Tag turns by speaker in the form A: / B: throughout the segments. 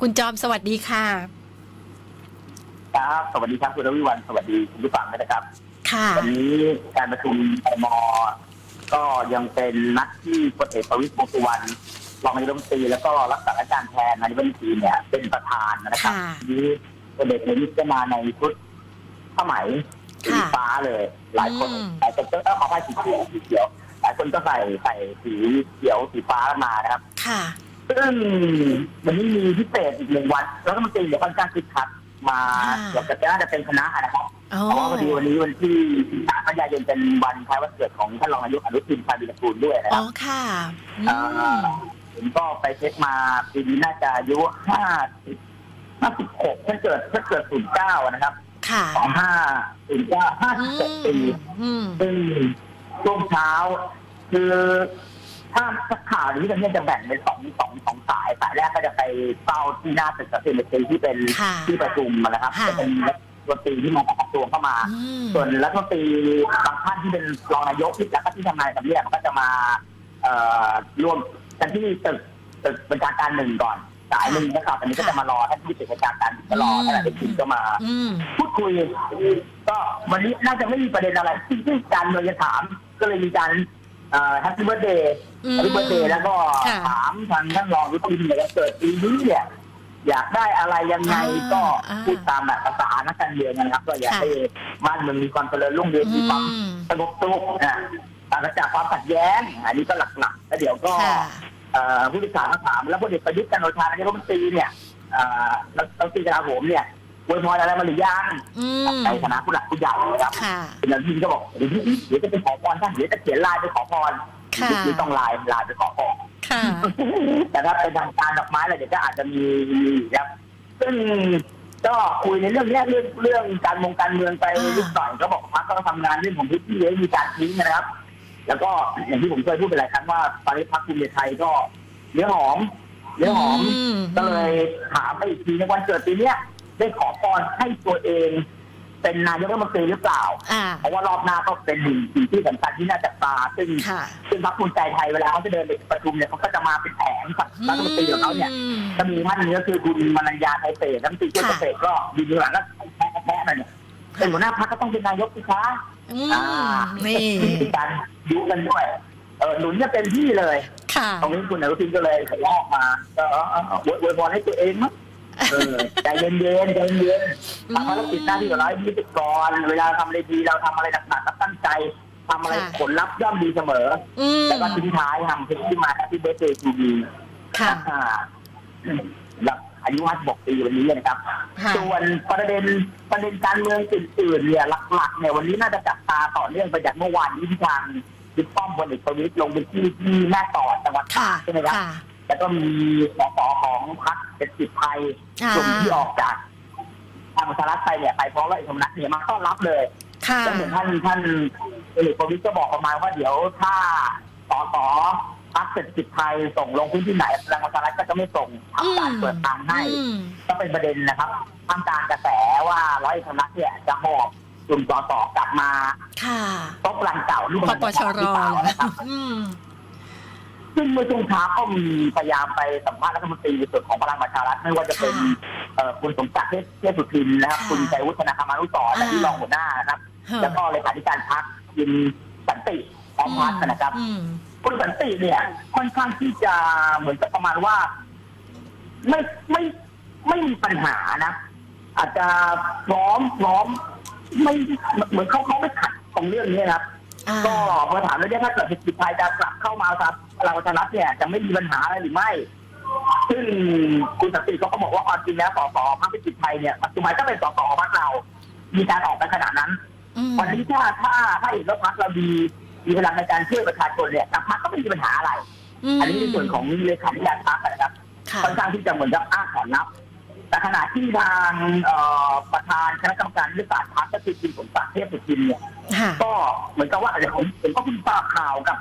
A: คุณจอมสวัสดีค่ะ
B: ครับ สวัสดีครับคุณรวิวันสวัสดีคุณผู้ฟังด้วยนะครับ
A: ค่ะ
B: วันนี้การประชุมครมก็ยังเป็นนัดที่พลเอกประวิตรวงษ์สุวรรณรองนายกรัฐมนตรีแล้วก็รักษาราชการแทนนายกรัฐมนตรีเนี่ย เป็นประธานนะครับ
A: ค่ะ
B: ทีนี้พลเอกประวิตรก็มาในชุดผ้าไหมสี
A: ค่ะ
B: ฟ้าเลย หลายคน
A: อืม
B: หลายคนก็ขอให้สีเขียวสีเขียวหลายคนก็ใส่ใส่สีเขียวสีฟ้ามานะครับ
A: ค่ะ
B: ซึ่งวันนี้มีพิเศษอีกหนึ่งวันรัฐมนตรีเดี๋ยวค่อนข้างคึกคักมา
A: ค่ะ
B: เกือบจะน่าจะเป็นคณะนะครับ
A: โอ้
B: เพราะว่าพอดีวันนี้วันที่3กันยายนเป็นวันคล้ายวันเกิดของท่านรองนายกอนุทินชาญวิรกูลด้วยนะค
A: อ๋
B: รั
A: อบค่ะอื
B: อ่ามผมก็ไปเช็คมาปีนี้น่าจะอายุห้าสิบห้าสิบหกถ้าเกิดถ้าเกิดศูนย์เก้านะครับ
A: ค่ะ
B: สองห้าศูนย์เก้าห้า
A: อื
B: สิบหกปี
A: มอืม
B: ซึ่งช่วงเช้า คือ ถ้าถ้าข่าวนี้กันเนี่ยจะแบ่งเป็นสองสองสองสายสายแรกก็จะไปเฝ้าที่หน้าตึกกระทรวงมนที่เป็น
A: ค่ะ
B: ที่ประชุมนะครับ
A: ค่ะ
B: จะเป็นรัฐมนตรีที่มาจากกระทรวงเข้ามา
A: อืม
B: ส่วนรัฐมนตรีบางท่านที่เป็นรองนายกที่แล้วก็ที่ทำงานกับเนี่ยมันก็จะมาเอ่อรวมกันที่ตึกตึกบัญชาการหนึ่งก่อน สายหนึ่งนะครับอันนี้ก็จะมารอท่านที่ตึกบัญชาการหนึ่งก็รอท่านอนุทินก็มา
A: อืม
B: พูดคุยก็วันนี้น่าจะไม่มีประเด็นอะไรที่ที่การเมืองจะถาม ก็เลยมีการเอ่อ แฮปปี้เบิร์ดเดย์
A: อืม
B: แฮปปี้เบิร์ดเดย์แล้วก็
A: ค่ะ
B: ถามทางท่านรองวิทย์เนี่ยเกิดปีนี้เนี่ยอยากได้อะไรยังไง
A: อ่า
B: ก็
A: อ่า
B: พูดตามแบบภาษานักการเมืองนะครับ ก็อยาก
A: ค่ะ
B: ให้บ้านเมืองมีความเจริญรุ่งเรืองมีความ
A: อืม
B: สงบสุขนะปราศจากความขัดแย้ง อันนี้ก็หลักๆแล้วเดี๋ยวก็
A: ค่ะ
B: เอ่อผู้สื่อข่าวก็ถามแล้วพลเอกประยุทธ์จันทร์โอชานายกรัฐมนตรีเนี่ยเอ่อรัฐมนตรีกลาโหมเนี่ย อวยพรอะไรมาหรือยัง
A: อืม
B: ในฐานะผู้หลักผู้ใหญ่นะครับ
A: ค่ะ
B: คุณอนุทินก็บอกเดี๋ยวนี้เดี๋ยวจะไปขอพรท่านเดี๋ยวจะเขียนไลน์ไปขอพร
A: ค่ะ
B: หรือต้องไลน์ไลน์ไปขอพร
A: ค่ะ
B: แต่ถ้าเป็นทางการดอกไม้อะไรเดี๋ยวก็อาจจะมีครับซึ่งก็คุยในเรื่องเนี้ยเรื่องเรื่องการมงการเมืองไป
A: อ่า
B: นิดหน่อยก็บอกว่าก็ทำงานเรื่องของพื้นที่ให้มีการทิ้งนะครับ แล้วก็อย่างที่ผมเคยพูดไปหลายครั้งว่าตอนนี้พรรคภูมิใจไทยก็เนื้อหอมเนื้อหอม
A: ม
B: ก็เลยถามไปอีกทีในวันเกิดปีเนี้ย ได้ขอพรให้ตัวเอง เป็นนายกรัฐมนตรีหรือเปล่า
A: อ่า
B: เพราะว่ารอบหน้าก็เป็นหนึ่งสิ่งที่สำคัญที่น่าจับตา ซึ่ง
A: ค่ะ
B: ซึ่งพรรคภูมิใจไทยเวลาเขาจะเดินไปประชุมเนี่ยเขาก็จะมาเป็นแผงรัฐมนตรีของเขาเนี่ย
A: อืม
B: จะมีท่านนี้ก็คือคุณมนัญญาไทยเศษรัฐมนตรีช่วยเกษตรก็ยืนอยู่หลังก็แพ้แพ้หน่อยเนี่ยเป็นหัวหน้าพรรคก็ต้องเป็นนายกสิคะ
A: อื
B: อ่าม
A: นี่
B: มีการยุกันด้วย เออหนุนจะเต็มที่เลย
A: ค่ะ
B: ตรงนี้คุณอนุทินก็เลยขยออกมาก็เออเออเอออวยพรให้ตัวเองมั้ง เออใจเย็นๆใจเย็นๆทำภารกิจหน้าที่ของเราให้ดีที่สุดก่อนเวลาทำอะไรดีเราทำอะไรหนักๆก็ตั้งใจทำอะไร
A: ค่ะ
B: ผลลัพธ์ย่อมดีเสมอ
A: อืม
B: แล้วก็ทิ้งท้ายทำเพลงที่มาที่เบสเดย์ทีวี
A: ค่ะ
B: หลับอายุ56ปีวันนี้นะครับ
A: ค่ะ
B: ส่วนประเด็นประเด็นการเมืองอื่นๆเนี่ยหลักๆเนี่ยวันนี้น่าจะจับตาต่อเนื่องไปจากเมื่อวานนี้ที่ทางบิ๊กป้อมพลเอกประวิตรลงไปที่ที่แม่สอดจังหวัดตา
A: ค่ะ
B: กใช่ไหมครับ
A: ค่ะ
B: แล้วก็มีสสของพรรคเศรษฐกิจไทย
A: ค่ะ
B: กลุ่มที่ออกจากทางสหรัฐไปเนี่ยไปพร้อมกับเอกธรรมนัฐเนี่ยมาต้อนรับเลย
A: ค่ะ
B: แล้วเหมือนท่านท่านพลเอกประวิตรก็บอกประมาณว่าเดี๋ยวถ้าสสพรรคเศรษฐกิจไทยส่งลงพื้นที่ไหนพลังประชารัฐก็จะไม่ส่งทำการเปิดทางให้
A: อืม
B: ก็เป็นประเด็นนะครับท่ามกลางกระแสว่าร้อยเอกธรรมนัฐเนี่ยจะหอบกลุ่มสสกลับมา
A: ค่ะ
B: โต๊ะหลังเก่าที่
A: ป
B: มัน
A: ปชร
B: หรือเปล่า
A: เหรอ
B: นะครับ
A: อืม
B: ซึ่งเมื่อช่วงเช้าก็มีพยายามไปสัมภาษณ์รัฐมนตรีในส่วนของพลังประชารัฐไม่ว่าจะเป็น
A: ค่ะ
B: เอ่อคุณสมศักดิ์เทพเทพสุทินนะครับ
A: ค่ะ
B: คุณชัยวุฒนาคมานุสรณ์และที่รองหัวหน้านะครับ แล้วก็เลขาธิการพรรคยินสันติพร้อมพัฒน์นะครับ
A: อืม
B: คุณสันติเนี่ยค่อนข้างที่จะเหมือนกับประมาณว่า ไม่ไม่ไม่มีปัญหานะอาจจะพร้อมพร้อม ไม่เหมือนเขาเขาไม่ขัดตรงเรื่องนี้นะครับ
A: อ่า
B: ก็พอถามแล้วเนี่ยถ้าเกิดเศรษฐกิจไทยจะกลับเข้ามาครับ เราจะรัฐเนี่ยจะไม่มีปัญหาอะไรหรือไม่ ซึ่งคุณสันติเขาก็บอกว่าความจริงแล้วสสพรรคเศรษฐกิจไทยเนี่ยปัจจุบันก็เป็นสสของพรรคเรา มีการออกไปขนาดนั้น
A: อืม
B: วันนี้ถ้าถ้าถ้าเห็นว่าพรรคเราดีมีพลังในการช่วยประชาชนเนี่ยกับพรรคก็ไม่มีปัญหาอะไร อันนี้ในส่วนของเลขาธิการพรรคนะครับ
A: ค่ะ
B: ค่อนข้างที่จะเหมือนกับอ้างขอนรับแต่ขณะที่ทางเอ่อประธานคณะกรรมการยุทธศาสตร์พรรคก็คือคุณสมศักดิ์เทพสุทินเนี่ย
A: ค่ะ
B: ก็เหมือนกับว่าเดี๋ยวผมผมก็เพิ่งทราบข่าวกับ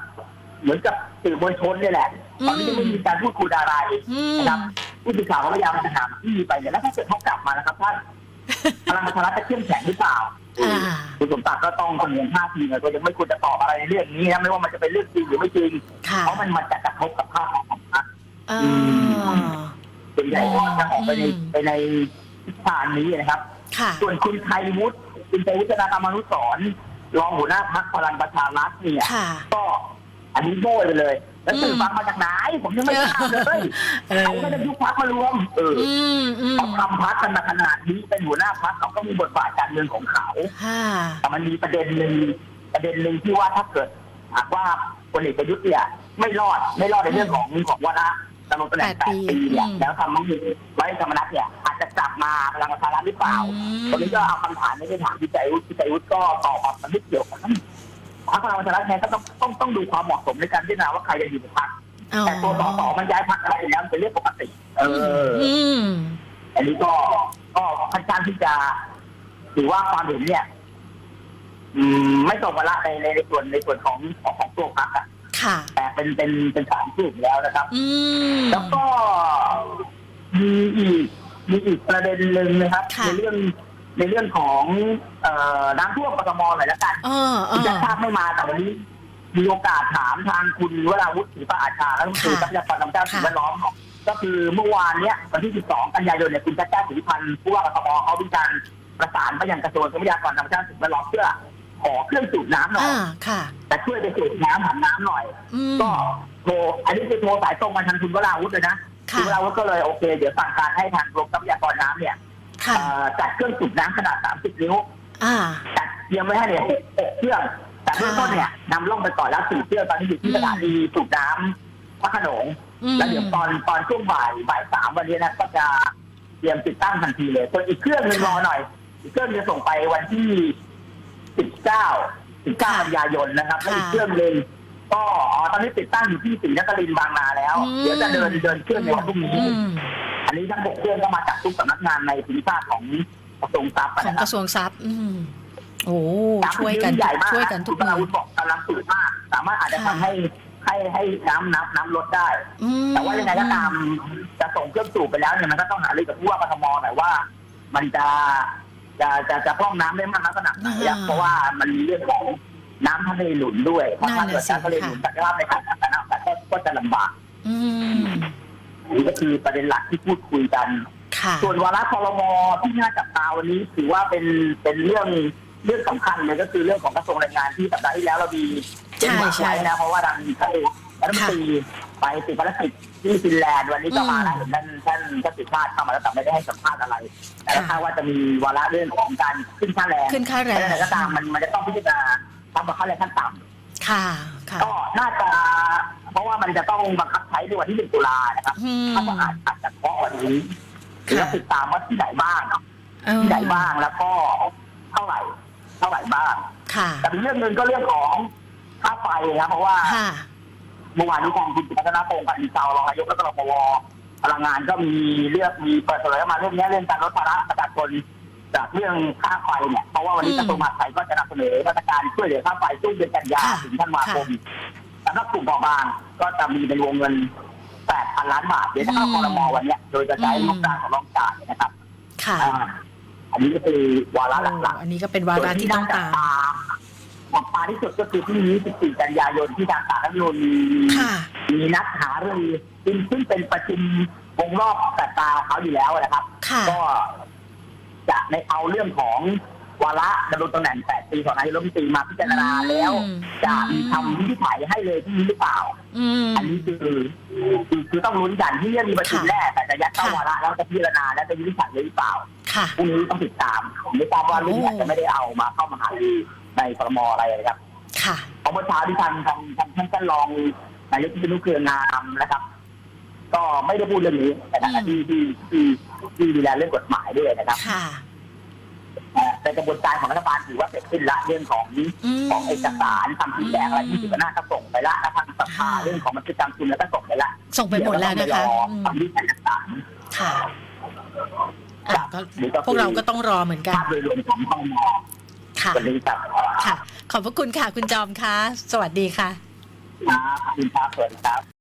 B: เหมือนกับสื่อมวลชนเนี่ยแหละตอนนี้ยังไม่มีการพูดคุยอะไร
A: อืม
B: นะครับผู้สื่อข่าวก็พยายามจะถามที่ไปเนี่ยแล้วถ้าเกิดเขากลับมานะครับท่านพลังประชารัฐจะเข้มแข็งหรือเปล่า
A: อ่า
B: คุณสมศักดิ์ก็ต้องกังวลท่าทีนะก็ยังไม่ควรจะตอบอะไรในเรื่องนี้นะไม่ว่ามันจะเป็นเรื่องจริงหรือไม่จริง
A: ค่ะ
B: เพราะมันมันจะกระทบกับภาพของพรรค
A: อ่า
B: อืมส่วนใหญ่ก็จะออกไปใน
A: อืม
B: ไปในทิศทางนี้นะครับ
A: ค่ะ
B: ส่วนคุณชัยวุฒิคุณชัยวุฒินาคามนุสรณ์รองหัวหน้าพักพลังประชารัฐเนี่ย
A: ค่ะ
B: ก็ อันนี้โบ้ยไปเลย แล้วสื่อ
A: อืม
B: ฟังมาจากไหน ผมยังไม่ทราบเลย
A: เอ
B: ใคร
A: อ
B: ก็จะยุบพักมารวม เออ
A: อืมอืม
B: เขาทำพักกันมาขนาดนี้เป็นหัวหน้าพักเขาก็มีบทบาทการเมืองของเขา
A: ค่ะ
B: แต่มันมีประเด็นหนึ่งประเด็นหนึ่งที่ว่าถ้าเกิดหากว่าพลเอกประยุทธ์เนี่ยไม่รอดไม่รอดในเรื่องของของวาระดำรงตำแหน่ง
A: แป
B: แป
A: ด
B: ด
A: ปี
B: ปีเนี่ย
A: อืม
B: แล้วทำให้ไว้ธรรมนัฐเนี่ยอาจจะกลับมาพลังประชารัฐหรือเปล่า
A: อืม
B: ตอนนี้ก็เอาคำถามนี้ไปถามพี่ใจวุฒิพี่ใจวุฒิก็ตอบมันไม่เกี่ยวกัน พรรคพลังประชารัฐเนี่ยก็ต้องต้องต้องดูความเหมาะสมในการพิจารณาว่าใครจะอยู่ในพรรค
A: อ๋อ
B: แต่ตัวสอสอมันย้ายพรรคอะไรอยู่แล้วมันเป็นเรื่องปกติ เออ
A: อืม
B: อันนี้ก็ก็ค่อนข้างที่จะถือว่าความเห็นเนี่ย อืม ไม่ตรงกันละในในในส่วนในส่วนของของของตัวพรรคอะ
A: ค่ะ
B: แต่เป็นเป็นเป็นสามกลุ่มแล้วนะครับ
A: อืม
B: แล้วก็มีอีกมีอีกประเด็นหนึ่งนะครับ
A: ค่ะ
B: ในเรื่อง ในเรื่องของเอ่อน้ำท่วมกทมหน่อยแล้วกัน
A: เออเอ
B: คุณ
A: อ
B: ชาติชาติไม่มาแต่วันนี้มีโอกาสถามทางคุณวราวุฒิศรีประอาชาและรัฐมนตรีทรัพยากรธรรมชาติสิ่งแวดล้อม ก็คือเมื่อวานเนี้ยวันที่ 12 กันยายนเนี่ยคุณชาติชาติสิทธิพันธ์ผู้ว่ากทมเขามีการประสานไปยังกระทรวงทรัพยากรธรรมชาติสิ่งแวดล้อมเพื่อขอเครื่องสูบน้ำหน่อย
A: อ่า ค่ะ
B: แต่ช่วยไปสูบน้ำหาน้ำหน่อย
A: อืม
B: ก็โทรอันนี้คือโทรสายตรงมาทางคุณวราวุฒิเลยนะ
A: ค่ะ
B: ณวราวุฒิก็เลยโอเค เดี๋ยวสั่งการให้ทางกรมทรัพยากรน้ำเนี่ย
A: ค่ะ
B: เอ่อจัดเครื่องสูบน้ำขนาด 30 นิ้ว
A: อ่า
B: จัดเตรียมไว้ให้เนี่ยหกเครื่อง แต่เบื้องต้นเนี่ยนำล่องไปก่อนแล้วสี่เครื่องตอนนี้อยู่ที่
A: อืม
B: สถานีสูบน้ำพระโขนง
A: อืม
B: แล้วเดี๋ยวตอนตอนช่วงบ่ายบ่ายสามวันนี้นะก็จะเตรียมติดตั้งทันทีเลยส่วนอีกเครื่องหนึงรอหน่อย อีกเครื่องจะส่งไปวันที่สิบเก้าสิบเก้ากันยายนนะครับแล้วอีกเครื่องหนึ่งก็อ๋อตอนนี้ติดตั้งอยู่ที่ศรีนครินทร์บางนาแล้ว
A: อืม
B: เดี๋ยวจะเดินเดินเครื่องในวันพรุ่งนี้
A: อืม
B: อันนี้ทั้งหกเครื่องก็มาจากทุกสำนักงานในภูมิภาคของกระทรวงทรัพย์
A: ของ
B: นะค
A: ก
B: รับ
A: ระทรวงทรัพย์ อืมโอ้
B: น้ำ
A: ช่วยกัน
B: ใหญ่มาก
A: ช่วยกันทุก
B: คุณ
A: มื
B: อา
A: อ
B: วุธบอกกำลังสูงมาก สามารถอาจจะ
A: ค่ะ
B: ทำให้ให้ให้น้ำน้ำน้ำลดได้
A: อืม
B: แต่ว่ายังไงก็ตามจะส่งเครื่องสูบไปแล้วเนี่ยมันก็ต้องหารือกับผู้ว่ากทมหน่อยว่า มันจะจะจะจะพร่องน้ำได้มากน้อยขนาดไหนอะเพราะว่ามันมีเรื่องของน้ำทะเลหนุนด้วยเพราะถ้าเกิดน้ำทะเลหนุนศักยภาพในการทำน้ำแต่ก็จะลำบาก
A: อืม
B: อั นนี้ก็คือประเด็นหลักที่พูดคุยกัน
A: ค่ะ
B: ส่วนวาระคอรมอที่น่าจับตาวันนี้ถือว่าเป็นเป็นเรื่องเรื่องสำคัญเลยก็คือเรื่องของกระทรวงแรงงานที่สัปดาห์ที่แล้วเรามีเรื่องหวัง
A: ใช่
B: ไว้นะเพราะว่าทางท่านรัฐมนตรีไปติดภารกิจที่ฟินแลนด์วันนี้ก็มาแล้วเห็นท่านท่านท่านสิทธาเข้ามาแล้วแต่ไม่ได้ให้สัมภาษณ์อะไร แต่ก็คาดว่าจะมีวาระเรื่องของการขึ้นค่าแรง
A: ขึ้นค่าแรง
B: แต่อะไรก็ตามมันมันจะต้องพิจารณาทำกับค่าแรงขั้นต่ำ
A: ค่ะ ค่ะ
B: ก็น่าจะเพ ราะว่ามันจะต้องบังคับใช้ในวันที่หนึ่งตุลานะครับ
A: อืม
B: ถ้าว่าอาจอาจจะเคาะวันนี้หรือว่าติดตามว่าที่ไหนบ้างเนาะ
A: เออ
B: ที่ไหนบ้างแล้วก็เท่าไหร่ เท่าไหร่บ้าง
A: ค่ะ
B: แต่เป็นเรื่องหนึ่งก็เรื่องของค่าไฟนะเพราะว่า
A: ค่ะ
B: เมื่อวานนี้ทางคุณพัฒนาพงศ์พันธ์เจ้ารองนายกและก็รปวพลังงานก็มีเลือกมีเปิดเผยออกมาเรื่องนี้เรื่องการลดภาระประชาชนจากเรื่องค่าไฟเนี่ยเพราะว่าวันนี้
A: อืม
B: กระทรวงมหาดไทยก็จะนำเสนอมาตรการช่วยเหลือค่าไฟช่วงเดือนกันยา
A: ค่ะ
B: ถึงธันวาคม สำหรับกลุ่มเบาบางก็จะมีเป็นวงเงิน 8,000 ล้านบาท เดี๋ยวจะเข้าคอรมอวันเนี้ย โดยจะใช้งบกลางของรองจ่ายนะครับ
A: ค่ะ
B: อ่าอันนี้ก็คือวาระหลัก
A: อันนี้ก็เป็นวาระที่ต้องตาม
B: จับตาที่สุดก็คือพรุ่งนี้ 14 กันยายนที่ทางสารรัฐธรรมนูญมี
A: ค่ะ
B: มีนัดหารือซึ่งซึ่งเป็นประชุมวงรอบแต่ตาเขาอยู่แล้วนะครับ
A: ค่ะ
B: ก็จะในเอาเรื่องของ วาระดำรงตำแหน่ง 8 ปีของนายกรัฐมนตรีมาพิจารณาแล้ว
A: อืม
B: จะมีคำวินิจฉัยให้เลยที่นี้หรือเปล่า
A: อืม
B: อันนี้คือคือคือต้องลุ้นกันที่จะมีประชุม
A: ค่ะ
B: แรกแต่จะยัดเข้า
A: ค่ะ
B: วาระแล้วจะพิจารณาแล้วจะวินิจฉัยเลยหรือเปล่า
A: ค่ะ
B: พรุ่งนี้ต้องติดตามผมไม่ทราบว่าเรื่องนี้อาจจะไม่ได้เอามาเข้ามาหารือในครมอะไรเลยครับ
A: ค่ะ
B: เพราะเมื่อเช้าที่ทางทางทางท่านท่านรองนายกพิษณุเครืองามนะครับ ก็ไม่ได้พูดเรื่องนี้แต่ฐานะที่ที่ที่ที่ดูแลเรื่องกฎหมายด้วยนะครับ
A: ค่ะ
B: เอ่อ ในกระบวนการของรัฐบาลถือว่าเสร็จสิ้นละเรื่องของ
A: อืม
B: ของเอกสารคำชี้แจงอะไรที่สิบหน้าก็ส่งไปละแล้วทางสภา
A: ค่ะ
B: เรื่องของบันทึกการประชุมแล้วก็ส่งไปละ
A: ส่งไปหมดแล้วนะคะ
B: เดี๋ย
A: อืม
B: ต้องไปรอคำวินิจฉัยต่าง
A: ค่ะอะก็
B: นี่ก็คือ
A: พวกเราก็ต้องรอเหมือน
B: ๆ
A: กัน
B: ภาพโดยรวมของห้องมอ
A: ค่ะ
B: วันนี้ครับ
A: ค่ะ ขอบพระคุณค่ะ คุณจอมค่ะ สวัสดีค่ะ
B: ครับขอบคุณครับสวัสดีครับ